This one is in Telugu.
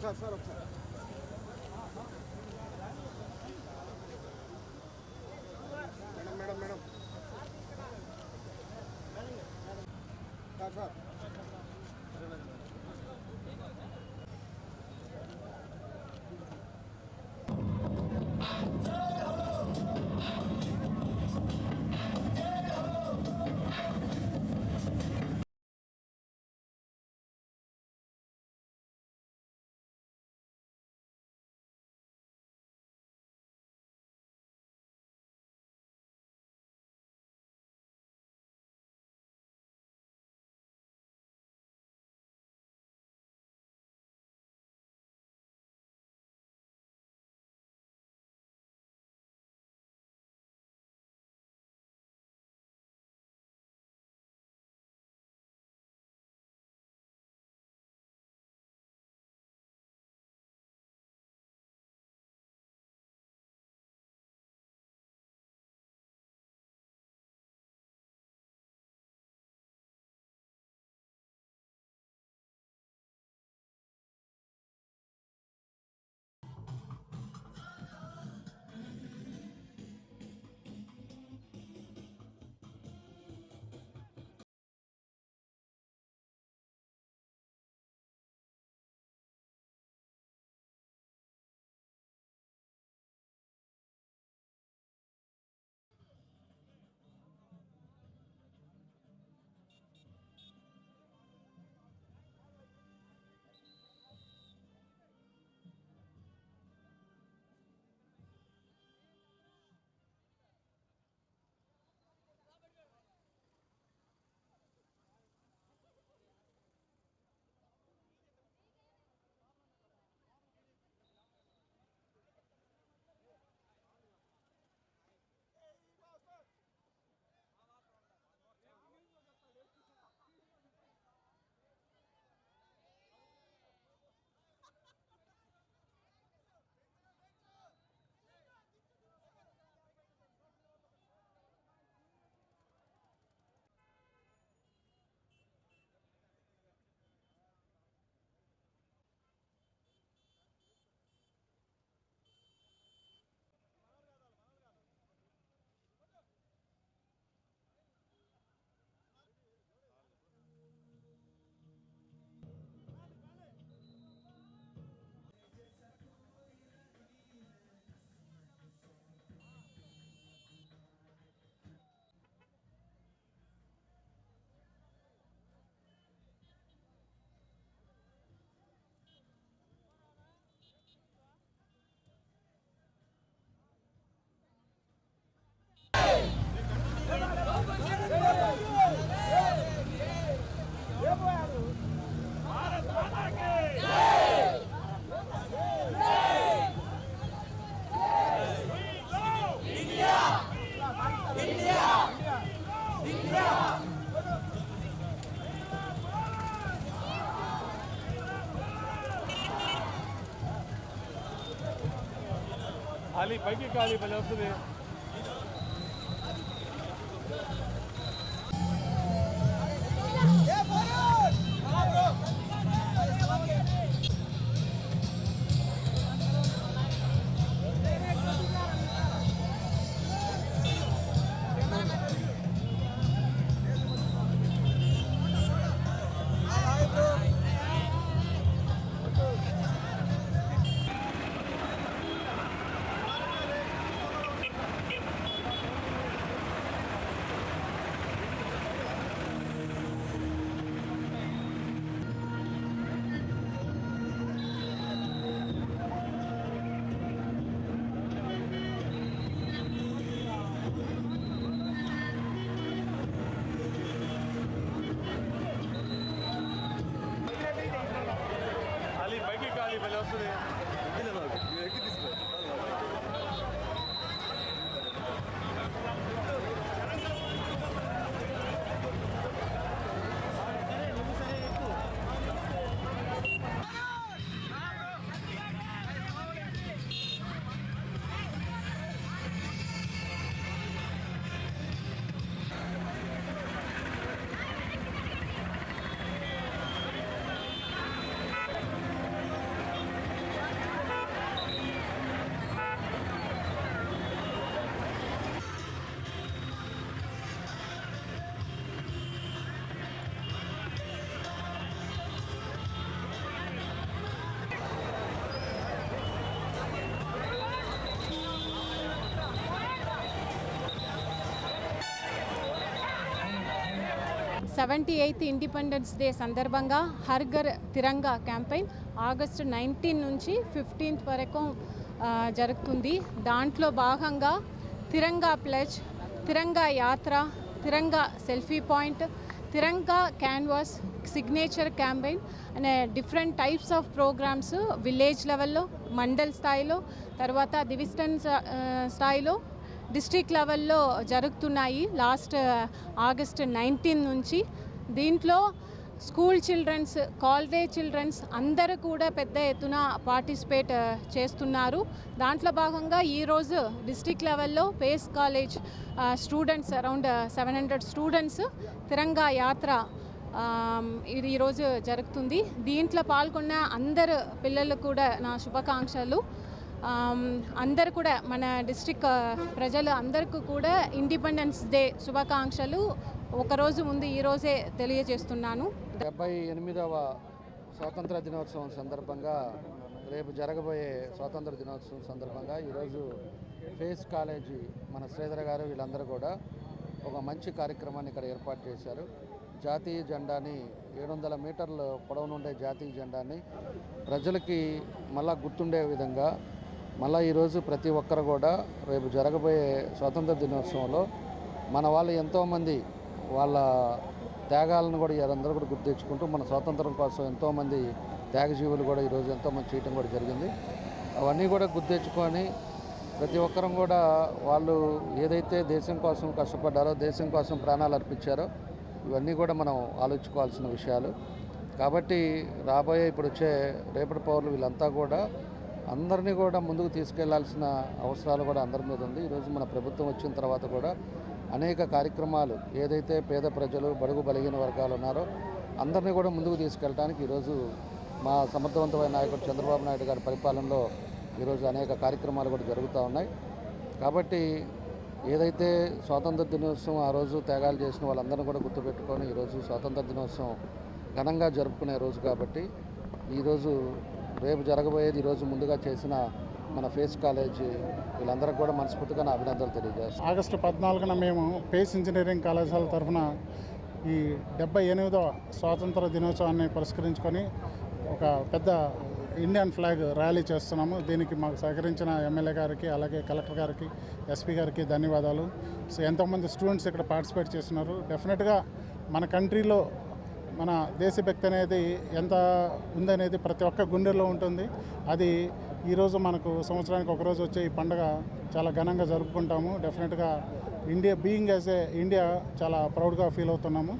సార్ సార్ ఒకసారి. Madam madam madam. Sir sir. ఖాళీ పైకి ఖాళీ భలే వస్తుంది ఖాళీ Seventy eighth independence day సందర్భంగా హర్ఘర్ తిరంగా క్యాంపెయిన్ ఆగస్టు నైన్టీన్ నుంచి ఫిఫ్టీన్త్ వరకు జరుగుతుంది. దాంట్లో భాగంగా Tiranga pledge Tiranga Yatra Tiranga selfie point Tiranga canvas signature campaign అనే different types of programs village లెవెల్లో మండల్ స్థాయిలో తర్వాత డివిజన్ స్థాయిలో డిస్ట్రిక్ట్ లెవెల్లో జరుగుతున్నాయి. లాస్ట్ ఆగస్ట్ నైన్టీన్ నుంచి. దీంట్లో స్కూల్ చిల్డ్రన్స్ కాలేజ్ చిల్డ్రన్స్ అందరూ కూడా పెద్ద ఎత్తున పార్టిసిపేట్ చేస్తున్నారు. దాంట్లో భాగంగా ఈరోజు డిస్టిక్ లెవెల్లో Pace college students around seven hundred students Tiranga Yatra ఇది ఈరోజు జరుగుతుంది. దీంట్లో పాల్గొన్న అందరు పిల్లలు కూడా నా శుభాకాంక్షలు. అందరు కూడా మన డిస్ట్రిక్ట్ ప్రజలు అందరికీ కూడా ఇండిపెండెన్స్ డే శుభాకాంక్షలు. ఒకరోజు ముందు ఈరోజే తెలియజేస్తున్నాను. డెబ్బై ఎనిమిదవ స్వాతంత్ర దినోత్సవం సందర్భంగా రేపు జరగబోయే స్వాతంత్ర దినోత్సవం సందర్భంగా ఈరోజు ఫేస్ కాలేజీ మన శ్రీధర్ గారు వీళ్ళందరూ కూడా ఒక మంచి కార్యక్రమాన్ని ఇక్కడ ఏర్పాటు చేశారు. జాతీయ జెండాని ఏడు వందల మీటర్ల పొడవునుండే జాతీయ జెండాని ప్రజలకి మళ్ళా గుర్తుండే విధంగా మళ్ళీ ఈరోజు ప్రతి ఒక్కరు కూడా రేపు జరగబోయే స్వాతంత్ర దినోత్సవంలో మన వాళ్ళు ఎంతోమంది వాళ్ళ త్యాగాలను కూడా అందరూ కూడా గుర్తు తెచ్చుకుంటూ మన స్వాతంత్రం కోసం ఎంతోమంది త్యాగజీవులు కూడా ఈరోజు ఎంతోమంది చేయటం కూడా జరిగింది. అవన్నీ కూడా గుర్తు తెచ్చుకొని ప్రతి ఒక్కరం కూడా వాళ్ళు ఏదైతే దేశం కోసం కష్టపడ్డారో దేశం కోసం ప్రాణాలు అర్పించారో ఇవన్నీ కూడా మనం ఆలోచించుకోవాల్సిన విషయాలు. కాబట్టి రాబోయే ఇప్పుడు వచ్చే రేపటి పౌరులు వీళ్ళంతా కూడా అందరినీ కూడా ముందుకు తీసుకెళ్ళాల్సిన అవసరాలు కూడా అందరి మీద ఉంది. ఈరోజు మన ప్రభుత్వం వచ్చిన తర్వాత కూడా అనేక కార్యక్రమాలు ఏదైతే పేద ప్రజలు బడుగు బలిగిన వర్గాలు ఉన్నారో అందరినీ కూడా ముందుకు తీసుకెళ్ళడానికి ఈరోజు మా సమర్థవంతమైన నాయకుడు చంద్రబాబు నాయుడు గారి పరిపాలనలో ఈరోజు అనేక కార్యక్రమాలు కూడా జరుగుతూ ఉన్నాయి. కాబట్టి ఏదైతే స్వాతంత్ర దినోత్సవం ఆ రోజు త్యాగాలు చేసిన వాళ్ళందరినీ కూడా గుర్తుపెట్టుకొని ఈరోజు స్వాతంత్ర దినోత్సవం ఘనంగా జరుపుకునే రోజు కాబట్టి ఈరోజు రేపు జరగబోయేది ఈరోజు ముందుగా చేసిన మన ఫేస్ కాలేజీ వీళ్ళందరికీ కూడా మనస్ఫూర్తిగా నా అభినందనలు తెలియజేస్తాను. ఆగస్టు పద్నాలుగున మేము పేస్ ఇంజనీరింగ్ కళాశాల తరఫున ఈ డెబ్బై ఎనిమిదవ స్వాతంత్ర దినోత్సవాన్ని పురస్కరించుకొని ఒక పెద్ద ఇండియన్ ఫ్లాగ్ ర్యాలీ చేస్తున్నాము. దీనికి మాకు సహకరించిన ఎమ్మెల్యే గారికి అలాగే కలెక్టర్ గారికి ఎస్పీ గారికి ధన్యవాదాలు. సో ఎంతోమంది స్టూడెంట్స్ ఇక్కడ పార్టిసిపేట్ చేస్తున్నారు. డెఫినెట్గా మన కంట్రీలో మన దేశభక్తి అనేది ఎంత ఉందనేది ప్రతి ఒక్క గుండెల్లో ఉంటుంది. అది ఈరోజు మనకు సంవత్సరానికి ఒకరోజు వచ్చే ఈ పండుగ చాలా ఘనంగా జరుపుకుంటాము. డెఫినెట్గా India being as a India చాలా ప్రౌడ్గా ఫీల్ అవుతున్నాము.